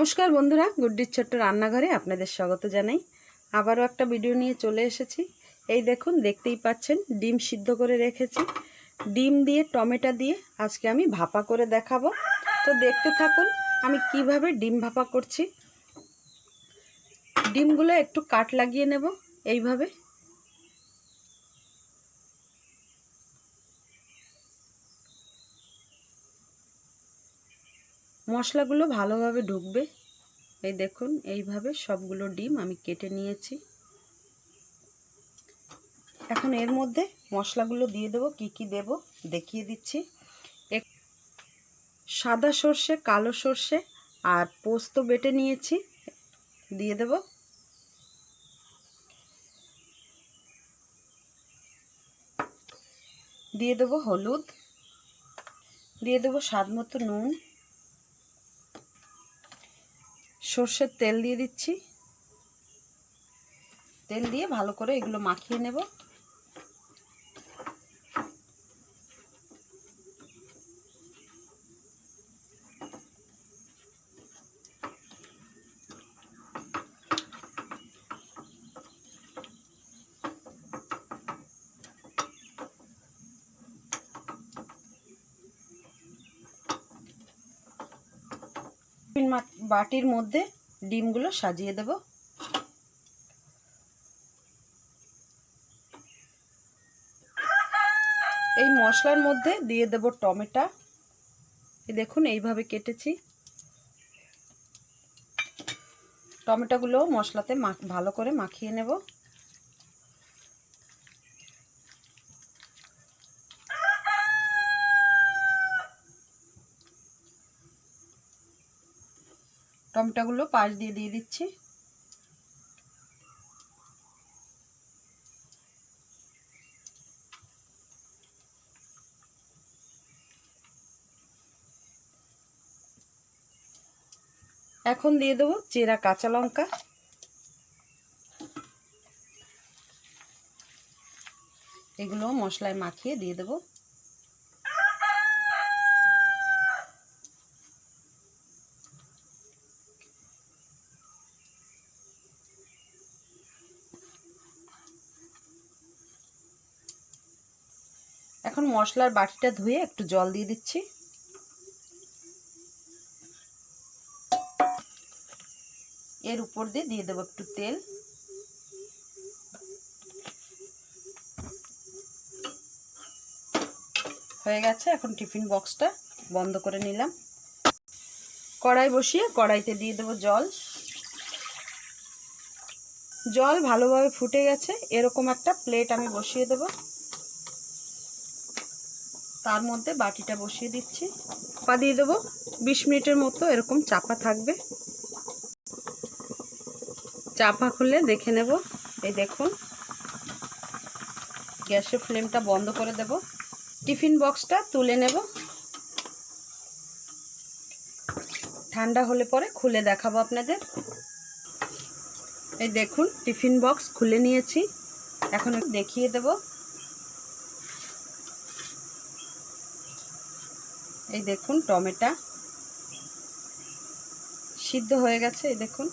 নমস্কার বন্ধুরা, গুড্ডির ছোট্ট রান্নাঘরে আপনাদের স্বাগত জানাই। আবারও একটা ভিডিও নিয়ে চলে এসেছি। এই দেখুন, দেখতেই পাচ্ছেন, ডিম সিদ্ধ করে রেখেছি। ডিম দিয়ে, টমেটো দিয়ে আজকে আমি ভাপা করে দেখাবো। তো দেখতে থাকুন, আমি কীভাবে ডিম ভাপা করছি। ডিমগুলো একটু কাট লাগিয়ে নেব, এইভাবে। মশলাগুলো ভালোভাবে ঢুকবে। এই দেখুন, এইভাবে সবগুলো ডিম আমি কেটে নিয়েছি। এখন এর মধ্যে মশলাগুলো দিয়ে দেবো, কি কি দেব দেখিয়ে দিচ্ছি। এক সাদা সর্ষে, কালো সর্ষে আর পোস্ত বেটে নিয়েছি, দিয়ে দেব। দিয়ে দেবো হলুদ। দিয়ে দেবো স্বাদ মতো নুন। সর্ষের তেল দিয়ে দিচ্ছি। তেল দিয়ে ভালো করে এগুলো মাখিয়ে নেব। বাটির মধ্যে ডিমগুলো সাজিয়ে দেব। এই মশলার মধ্যে দিয়ে দেব টমেটো। দেখুন এইভাবে কেটেছি। টমেটোগুলো মশলাতে ভালো করে মাখিয়ে নেব। টমেটোগুলো পাশ দিয়ে দিয়ে দিচ্ছি। এখন দিয়ে দেবো চেরা কাঁচা লঙ্কা। এগুলো মশলায় মাখিয়ে দিয়ে দেবো। এখন মশলার বাটিটা ধুয়ে একটু জল দিয়ে দিচ্ছি। এর উপর দিয়ে দিয়ে দেবো একটু তেল। হয়ে গেছে, এখন টিফিন বক্সটা বন্ধ করে নিলাম। কড়াই বসিয়ে কড়াইতে দিয়ে দেবো জল। জল ভালোভাবে ফুটে গেছে, এরকম একটা প্লেট আমি বসিয়ে দেবো। তার মধ্যে বাটিটা বসিয়ে দিচ্ছি। পা দিয়ে দেবো। বিশ মিনিটের মতো এরকম চাপা থাকবে। চাপা খুলে দেখে নেব। এই দেখুন। গ্যাসের ফ্লেমটা বন্ধ করে দেব। টিফিন বক্সটা তুলে নেব। ঠান্ডা হলে পরে খুলে দেখাবো আপনাদের। এই দেখুন, টিফিন বক্স খুলে নিয়েছি। এখন দেখিয়ে দেবো। এই দেখুন, টমেটো সিদ্ধ হয়ে গেছে, এই দেখুন।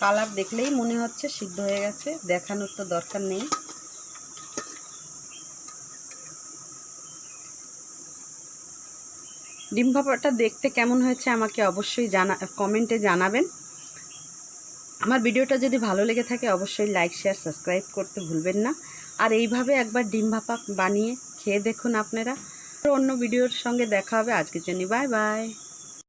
কালার দেখলেই মনে হচ্ছে সিদ্ধ হয়ে গেছে, দেখানোর তো দরকার নেই। ডিম ভাপাটা দেখতে কেমন হয়েছে আমাকে অবশ্যই জানা, কমেন্টে জানাবেন। আমার ভিডিওটা যদি ভালো লেগে থাকে, অবশ্যই লাইক, শেয়ার, সাবস্ক্রাইব করতে ভুলবেন না। আর এইভাবে একবার ডিম ভাপা বানিয়ে খেয়ে দেখুন আপনারা। অন্য ভিডিওর সঙ্গে দেখা হবে। আজকের জন্য বাই বাই